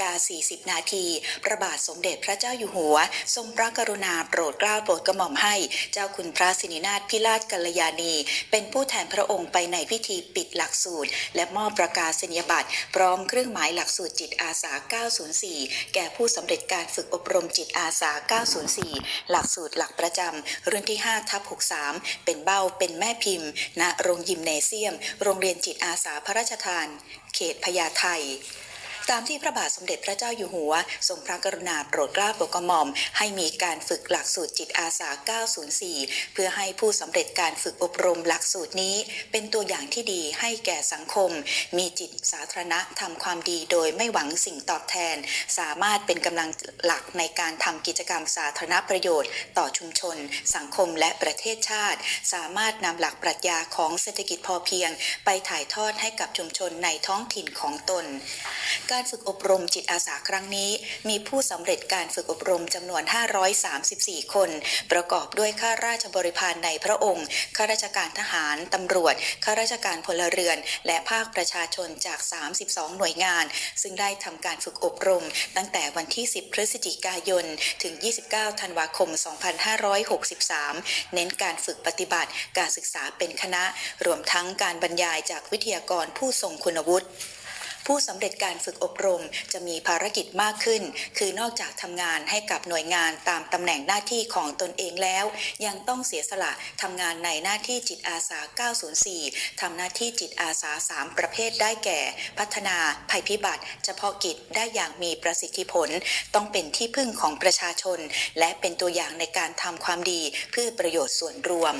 กา 40 นาที พระบาทสมเด็จพระเจ้าอยู่หัว ทรงพระกรุณาโปรดเกล้าโปรดกระหม่อมให้ เจ้าคุณพระสินินาถพิราชกัลยาณี เป็นผู้แทนพระองค์ไปในพิธีปิดหลักสูตร และมอบประกาศนียบัตร พร้อมเครื่องหมายหลักสูตรจิตอาสา 904 แก่ผู้สำเร็จการฝึกอบรมจิตอาสา 904 หลักสูตรหลักประจำรุ่นที่ 5 ทับ 63 เป็นเบ้าเป็นแม่พิมพ์ณโรงยิมเนเซียม โรงเรียนจิตอาสาพระราชทาน เขตพญาไท ตามที่พระบาทสมเด็จพระเจ้าอยู่หัว ทรงพระกรุณาโปรดเกล้าโปรดกระหม่อม ให้มีการฝึกหลักสูตรจิตอาสา 904 เพื่อให้ผู้สำเร็จการฝึกอบรมหลักสูตรนี้ เป็นตัวอย่างที่ดีให้แก่สังคม มีจิตสาธารณะทำความดีโดยไม่หวังสิ่งตอบแทน สามารถเป็นกำลังหลักในการทำกิจกรรมสาธารณประโยชน์ ต่อชุมชน สังคมและประเทศชาติ สามารถนำหลักปรัชญาของเศรษฐกิจพอเพียง ไปถ่ายทอดให้กับชุมชนในท้องถิ่นของตนการฝึกอบรมจิตอาสาครั้งนี้ มีผู้สำเร็จการฝึกอบรมจำนวน 534 คน ประกอบด้วยข้าราชบริพารในพระองค์ข้าราชการทหารตำรวจข้าราชการพลเรือน และภาคประชาชนจาก 32 หน่วยงาน ซึ่งได้ทำการฝึกอบรม ตั้งแต่วันที่ 10 พฤศจิกายน ถึง 29 ธันวาคม 2563 เน้นการฝึกปฏิบัติการศึกษาเป็นคณะ รวมทั้งการบรรยายจากวิทยากรผู้ทรงคุณวุฒิ ผู้สำเร็จการฝึกอบรมจะมีภารกิจมากขึ้น คือนอกจากทำงานให้กับหน่วยงานตามตำแหน่งหน้าที่ของตนเองแล้ว ยังต้องเสียสละทำงานในหน้าที่จิตอาสา 904 ทำหน้าที่จิตอาสา 3 ประเภทได้แก่ พัฒนาภัยพิบัติ เฉพาะกิจได้อย่างมีประสิทธิผล ต้องเป็นที่พึ่งของประชาชน และเป็นตัวอย่างในการทำความดีเพื่อประโยชน์ส่วนรวม